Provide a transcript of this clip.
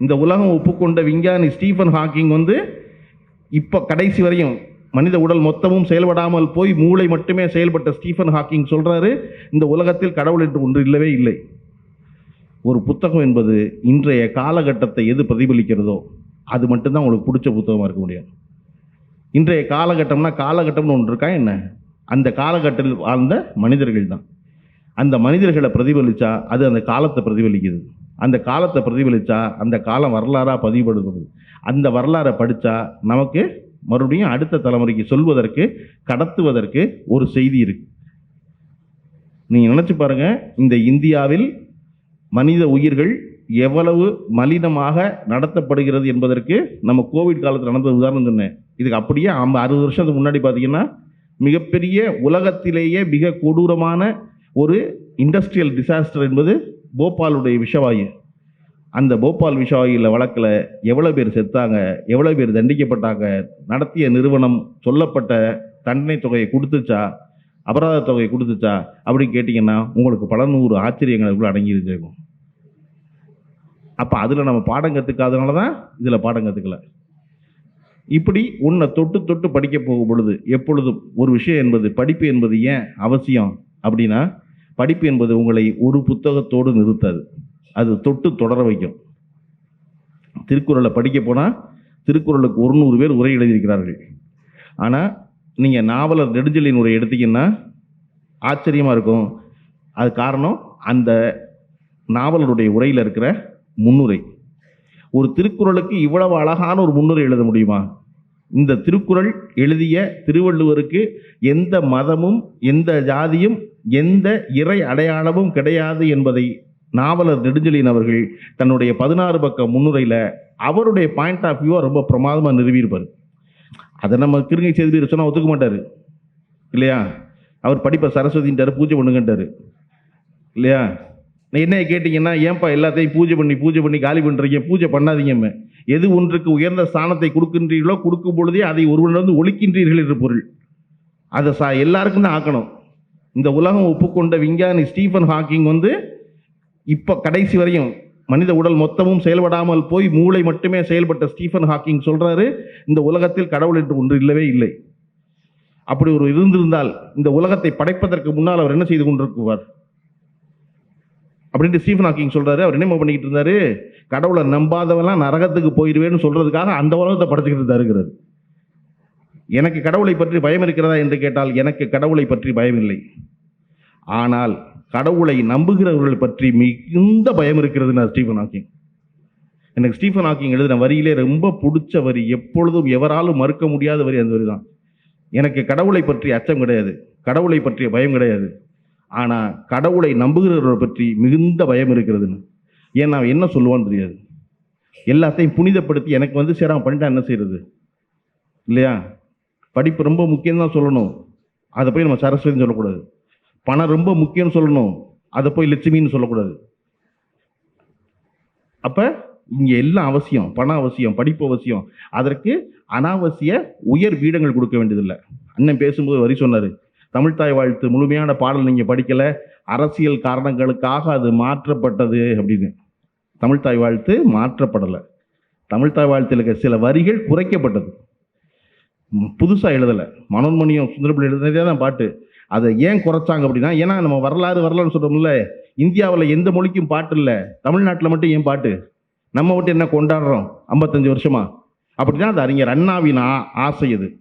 இந்த உலகம் ஒப்புக்கொண்ட விஞ்ஞானி ஸ்டீஃபன் ஹாக்கிங் வந்து இப்போ கடைசி வரையும் மனித உடல் மொத்தமும் செயல்படாமல் போய் மூளை மட்டுமே செயல்பட்ட ஸ்டீஃபன் ஹாக்கிங் சொல்கிறாரு இந்த உலகத்தில் கடவுள் என்று ஒன்று இல்லவே இல்லை. ஒரு புத்தகம் என்பது இன்றைய காலகட்டத்தை எது பிரதிபலிக்கிறதோ அது மட்டும்தான் உங்களுக்கு பிடிச்ச புத்தகமாக இருக்க முடியும். இன்றைய காலகட்டம்னா காலகட்டம்னு ஒன்று இருக்கா என்ன? அந்த காலகட்டத்தில் வாழ்ந்த மனிதர்கள் தான் அந்த மனிதர்களை பிரதிபலித்தா அது அந்த காலத்தை பிரதிபலிக்குது. அந்த காலத்தை பிரதிபலித்தா அந்த காலம் வரலாறாக பதிவுபடுகிறது. அந்த வரலாறை படித்தா நமக்கு மறுபடியும் அடுத்த தலைமுறைக்கு சொல்வதற்கு கடத்துவதற்கு ஒரு செய்தி இருக்கு. நீங்கள் நினச்சி பாருங்க இந்த இந்தியாவில் மனித உயிர்கள் எவ்வளவு மலினமாக நடத்தப்படுகிறது என்பதற்கு நம்ம கோவிட் காலத்தில் நடந்த உதாரணம் சொன்னேன் இதுக்கு அப்படியே ஐம்ப அறுபது வருஷத்துக்கு முன்னாடி பார்த்தீங்கன்னா மிகப்பெரிய உலகத்திலேயே மிக கொடூரமான ஒரு இண்டஸ்ட்ரியல் டிசாஸ்டர் என்பது போபாலுடைய விஷவாயு. அந்த போபால் விஷாயில் வழக்கில் எவ்வளோ பேர் செத்தாங்க எவ்வளோ பேர் தண்டிக்கப்பட்டாங்க நடத்திய நிறுவனம் சொல்லப்பட்ட தண்டனை தொகையை கொடுத்துச்சா அபராத தொகையை கொடுத்துச்சா அப்படின்னு கேட்டிங்கன்னா உங்களுக்கு பல நூறு ஆச்சரியங்களுக்குள்ள அடங்கி இருக்கும் அப்போ அதில் நம்ம பாடம் கற்றுக்காதனால தான் இதில் பாடம் கற்றுக்கல இப்படி உன்னை தொட்டு தொட்டு படிக்க போகும் பொழுது எப்பொழுதும் ஒரு விஷயம் என்பது படிப்பு என்பது ஏன் அவசியம் அப்படின்னா படிப்பு என்பது உங்களை ஒரு புத்தகத்தோடு நிறுத்தாது. அது தொட்டு தொடர வைக்கும். திருக்குறளை படிக்க போனால் திருக்குறளுக்கு ஒரு நூறு பேர் உரை எழுதியிருக்கிறார்கள். ஆனால் நீங்கள் நாவலர் நெடுஞ்செழியன் உரை எடுத்தீங்கன்னா ஆச்சரியமாக இருக்கும். அது காரணம் அந்த நாவலருடைய உரையில் இருக்கிற முன்னுரை. ஒரு திருக்குறளுக்கு இவ்வளவு அழகான ஒரு முன்னுரை எழுத முடியுமா? இந்த திருக்குறள் எழுதிய திருவள்ளுவருக்கு எந்த மதமும் எந்த ஜாதியும் எந்த இறை அடையாளமும் கிடையாது என்பதை நாவலர் நெடுஞ்செழியன் அவர்கள் தன்னுடைய பதினாறு பக்க முன்னுரையில் அவருடைய பாயிண்ட் ஆஃப் வியூவை ரொம்ப பிரமாதமாக நிறுவியிருப்பார். அதை நம்ம கிருங்கை செய்தி சொன்னால் ஒத்துக்க மாட்டார். இல்லையா? அவர் படிப்பை சரஸ்வதின்ட்டார் பூஜை பண்ணுங்கன்ட்டார். இல்லையா? என்ன கேட்டிங்கன்னா ஏன்பா எல்லாத்தையும் பூஜை பண்ணி பூஜை பண்ணி காலி பண்ணுறீங்க பூஜை பண்ணாதீங்கம்மே. எது ஒன்றுக்கு உயர்ந்த ஸ்தானத்தை கொடுக்கின்றீர்களோ கொடுக்கும் பொழுதே அதை ஒருவனிடம் ஒழிக்கின்றீர்கள் என்று பொருள். அதை சா எல்லாருக்கும் தான் ஆக்கணும். இந்த உலகம் ஒப்புக்கொண்ட விஞ்ஞானி ஸ்டீஃபன் ஹாக்கிங் வந்து இப்போ கடைசி வரையும் மனித உடல் மொத்தமும் செயல்படாமல் போய் மூளை மட்டுமே செயல்பட்ட ஸ்டீஃபன் ஹாக்கிங் சொல்றாரு இந்த உலகத்தில் கடவுள் என்று ஒன்று இல்லவே இல்லை. அப்படி ஒரு இருந்திருந்தால் இந்த உலகத்தை படைப்பதற்கு முன்னால் அவர் என்ன செய்து கொண்டிருக்குவார்? அப்படின்ட்டு ஸ்டீஃபன் ஹாக்கிங் சொல்றாரு அவர் என்ன பண்ணிக்கிட்டு இருந்தாரு கடவுளை நம்பாதவெல்லாம் நரகத்துக்கு போயிடுவேன்னு சொல்றதுக்காக அந்த உலகத்தை படைச்சுக்கிட்டு இருந்தாருங்கிறார் எனக்கு கடவுளை பற்றி பயம் இருக்கிறதா என்று கேட்டால் எனக்கு கடவுளை பற்றி பயம் இல்லை. ஆனால் கடவுளை நம்புகிறவர்கள் பற்றி மிகுந்த பயம் இருக்கிறது நான் ஸ்டீஃபன் ஹாக்கிங். எனக்கு ஸ்டீஃபன் ஹாக்கிங் எழுதின வரியிலே ரொம்ப பிடிச்ச வரி. எப்பொழுதும் எவராலும் மறுக்க முடியாத வரி அந்த வரி தான் எனக்கு கடவுளை பற்றி அச்சம் கிடையாது. கடவுளை பற்றிய பயம் கிடையாது. ஆனால் கடவுளை நம்புகிறவர்கள் பற்றி மிகுந்த பயம் இருக்கிறதுன்னு ஏன் நான் என்ன சொல்லுவான்னு தெரியாது. எல்லாத்தையும் புனிதப்படுத்தி எனக்கு வந்து சரி அவன் பண்ணிட்டா என்ன செய்யறது இல்லையா? படிப்பு ரொம்ப முக்கியம் தான் சொல்லணும். அதை போய் நம்ம சரஸ்வதின்னு சொல்லக்கூடாது. பணம் ரொம்ப முக்கியம்னு சொல்லணும். அதை போய் லட்சுமின்னு சொல்லக்கூடாது. அப்போ இங்கே எல்லாம் அவசியம் பணம் அவசியம் படிப்பு அவசியம். அதற்கு அனாவசிய உயர் பீடங்கள் கொடுக்க வேண்டியதில்லை. அண்ணன் பேசும்போது வரி சொன்னார். தமிழ்தாய் வாழ்த்து முழுமையான பாடல் நீங்கள் படிக்கலை. அரசியல் காரணங்களுக்காக அது மாற்றப்பட்டது அப்படின்னு. தமிழ்தாய் வாழ்த்து மாற்றப்படலை. தமிழ்தாய் வாழ்த்தில் இருக்க சில வரிகள் குறைக்கப்பட்டது. புதுசாக எழுதலை. மனோன்மணியம் சுந்தரபிள்ளை எழுதுனதே தான் பாட்டு. அதை ஏன் குறைச்சாங்க அப்படின்னா ஏன்னா நம்ம வரலாறு வரலாறு சொல்கிறோம்ல இந்தியாவில் எந்த மொழிக்கும் பாட்டு இல்லை. தமிழ்நாட்டில் மட்டும் ஏன் பாட்டு? நம்ம மட்டும் என்ன கொண்டாடுறோம்? ஐம்பத்தஞ்சு வருஷமா. அப்படின்னா அது அறிஞர் அண்ணாவின் ஆசை இது